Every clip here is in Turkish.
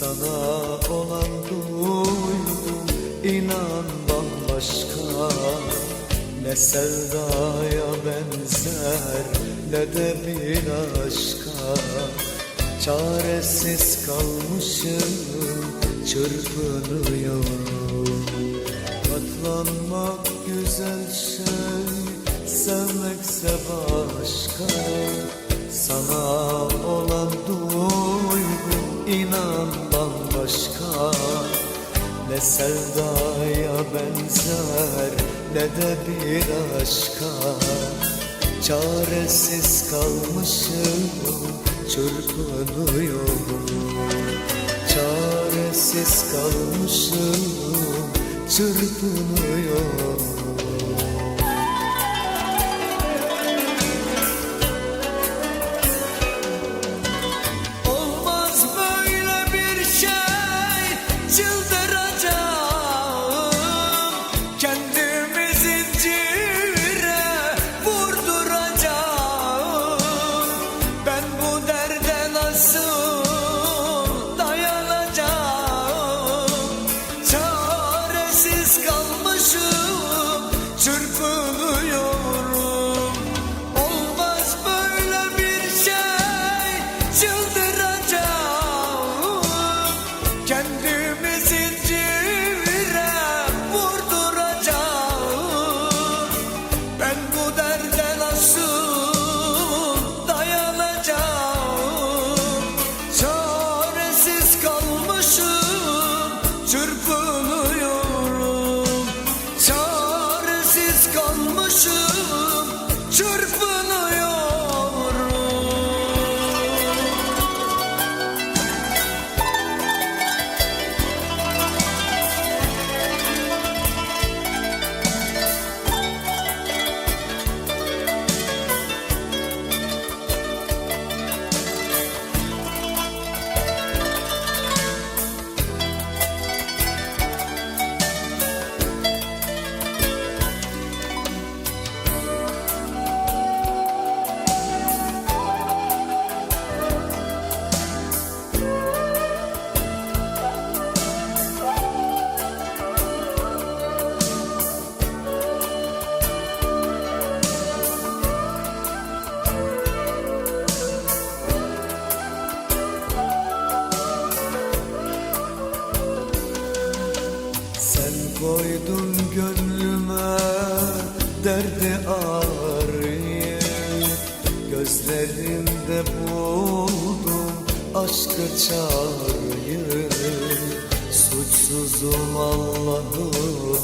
Sana olan duygum inan bambaşka Ne sevdaya benzer ne de bir aşka. Çaresiz kalmışım çırpınıyorum. Katlanmak güzel şey sevmekse başka. Sana olan duygum inan bambaşka Ne sevdaya benzer ne de bir aşka. Çaresiz kalmışım çırpınıyorum. Çaresiz kalmışım çırpınıyorum koydun gönlüme derdi ağrıyı Gözlerinde buldum aşkı çağrıyı. Suçsuzum Allah'ım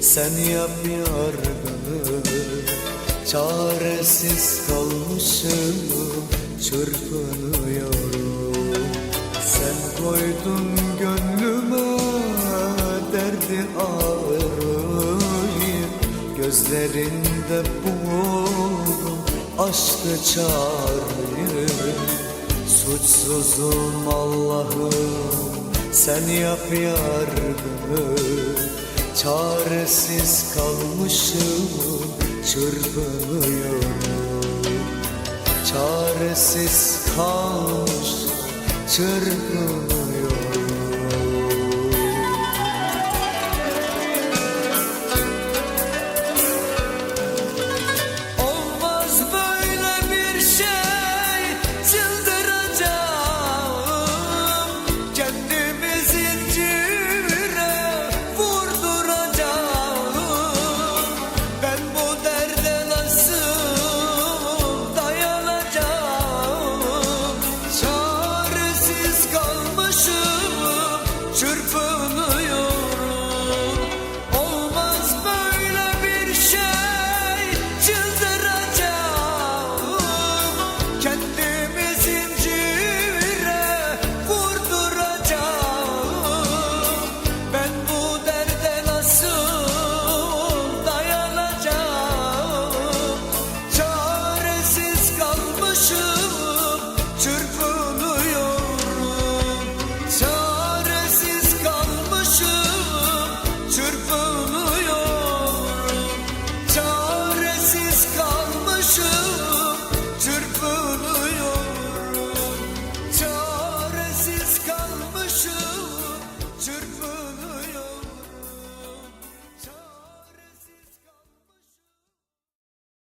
sen yap yargını. Çaresiz kalmışım çırpınıyorum. Sen koydun Gözlerinde buldum aşkı çağrıyı Suçsuzum Allah'ım sen yap yargını Çaresiz kalmışım çırpınıyorum. Çaresiz kalmış çırpınıyorum